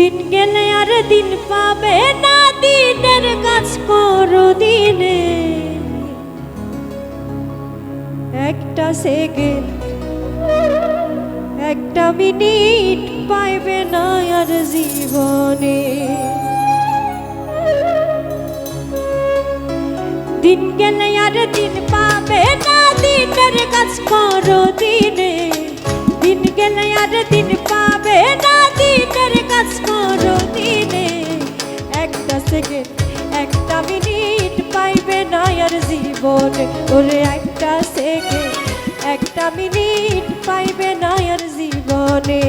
দিন গেলে আর দিন পাবে না, দিনের কাজ করো দিনে। একটা সেকেন্ড একটা মিনিট পাইবে না আর জীবনে। দিন গেলে আর দিন পাবে না, দিনের কাজ করো দিনে। জীবনে ওরে একটা সেকে একটা মিনিট পাইবে না আর জীবনে।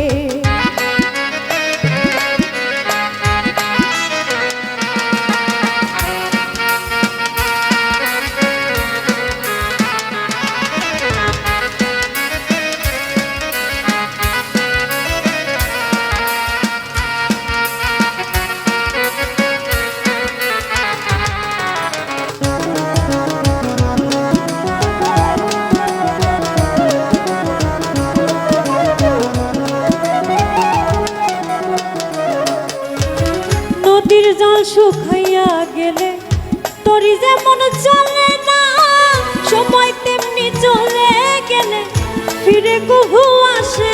শুকাইয়া গেলে তরি যেমন চলে না, সময় তেমনি চলে গেলে, ফিরে কভু আসে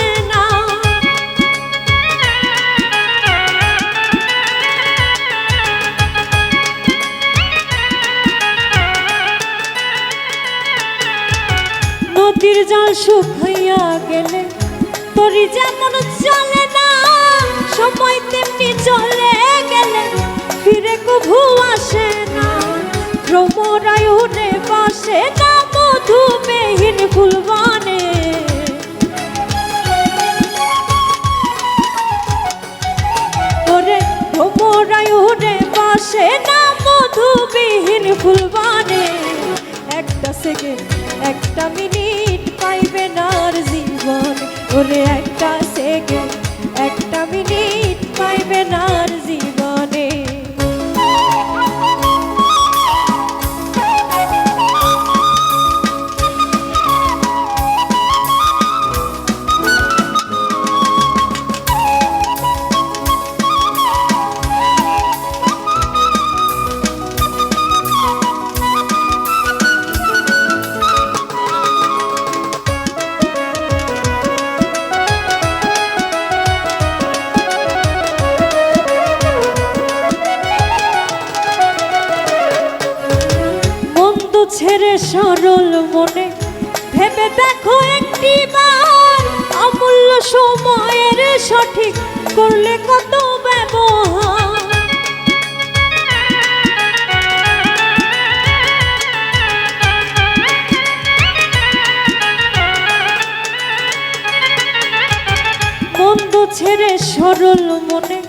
নদীর জল শুকাইয়া গেলে তরি যেমন চলে না, সময় তেমনি চলে গেলে ফিরে কভু আসে না। ভ্রমরায়ুনে বসে না মধুমেহীন ফুলবানে। ওরে ভ্রমরায়ুনে বসে না মধুবিহীন ফুলবানে। একটা সেকেন্ড, একটা মিনিট পাইবে না জীবন। ওরে একটা ছেড়ে সরল মনে। ভেবে দেখো একটি বার অমূল্য সময়ের সঠিক করলে কত ব্যবহার? মন্দ ছেড়ে সরল মনে।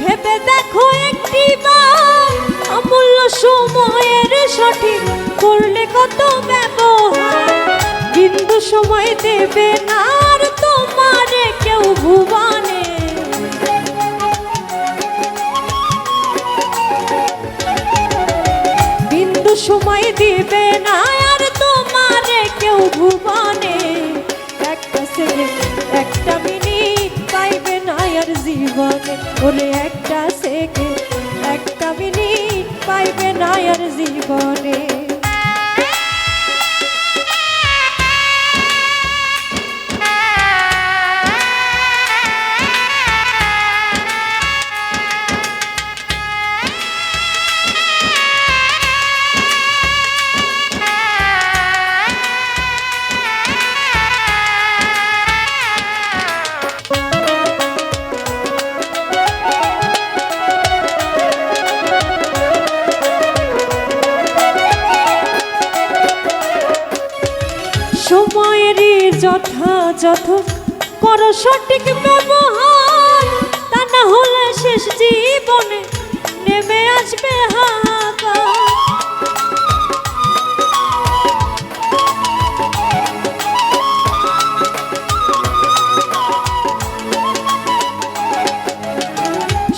ভেবে দেখো একটি বার অমূল্য সময়ের সঠিক করলে কত ব্যবহার? বিন্দু সময় দেবে আর তোমারে কেউ ভুবনে। বিন্দু সময় দিবে না আর তোমারে কেউ ভুবনে। একটা সেকেন্ড একটা মিনিট পাইবে না আর জীবনে। ওরে একটা সেকেন্ড একটা মিনিট পাইবে না আর জীবনে। যথাযথ করো সঠিক ব্যবহার। তা না হলে শেষ জীবনে নেমে আসবে হাহাকার।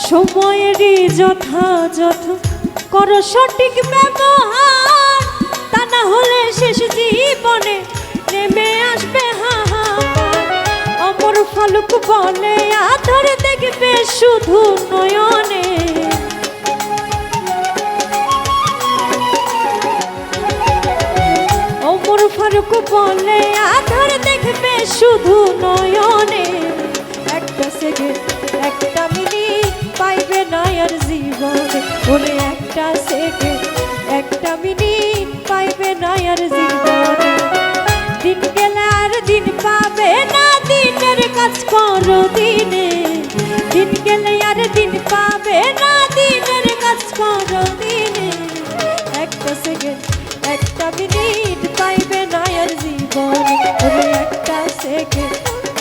সময়েরই যথাযথ করো সঠিক ব্যবহার। তা না হলে শেষ জীবনে হাহাকার বলে আধার দেখবে শুধু নয়নে। ওমর ফারুক বলে আধার দেখবে শুধু নয়নে। একটা সেকেন্ড একটা মিনিট পাইবে না আর জীবনে। বলে একটা সেকেন্ড একটা মিনিট কাজ করো দিনে দিন গেলে আর দিন পাবে না, দিনের কাজ করো দিনে একটা সেকেন্ড একটা মিনিট পাইবে না আর জীবনে। একটা সেকেন্ড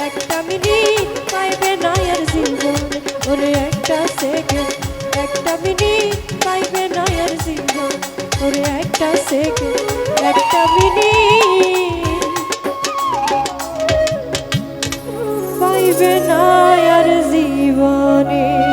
একটা মিনিট পাইবে না আর জীবনে। ওরে একটা সেকেন্ড একটা মিনিট পাইবে না আর জীবন। ওরে একটা সেকেন্ড পাইবে না আর জীবনে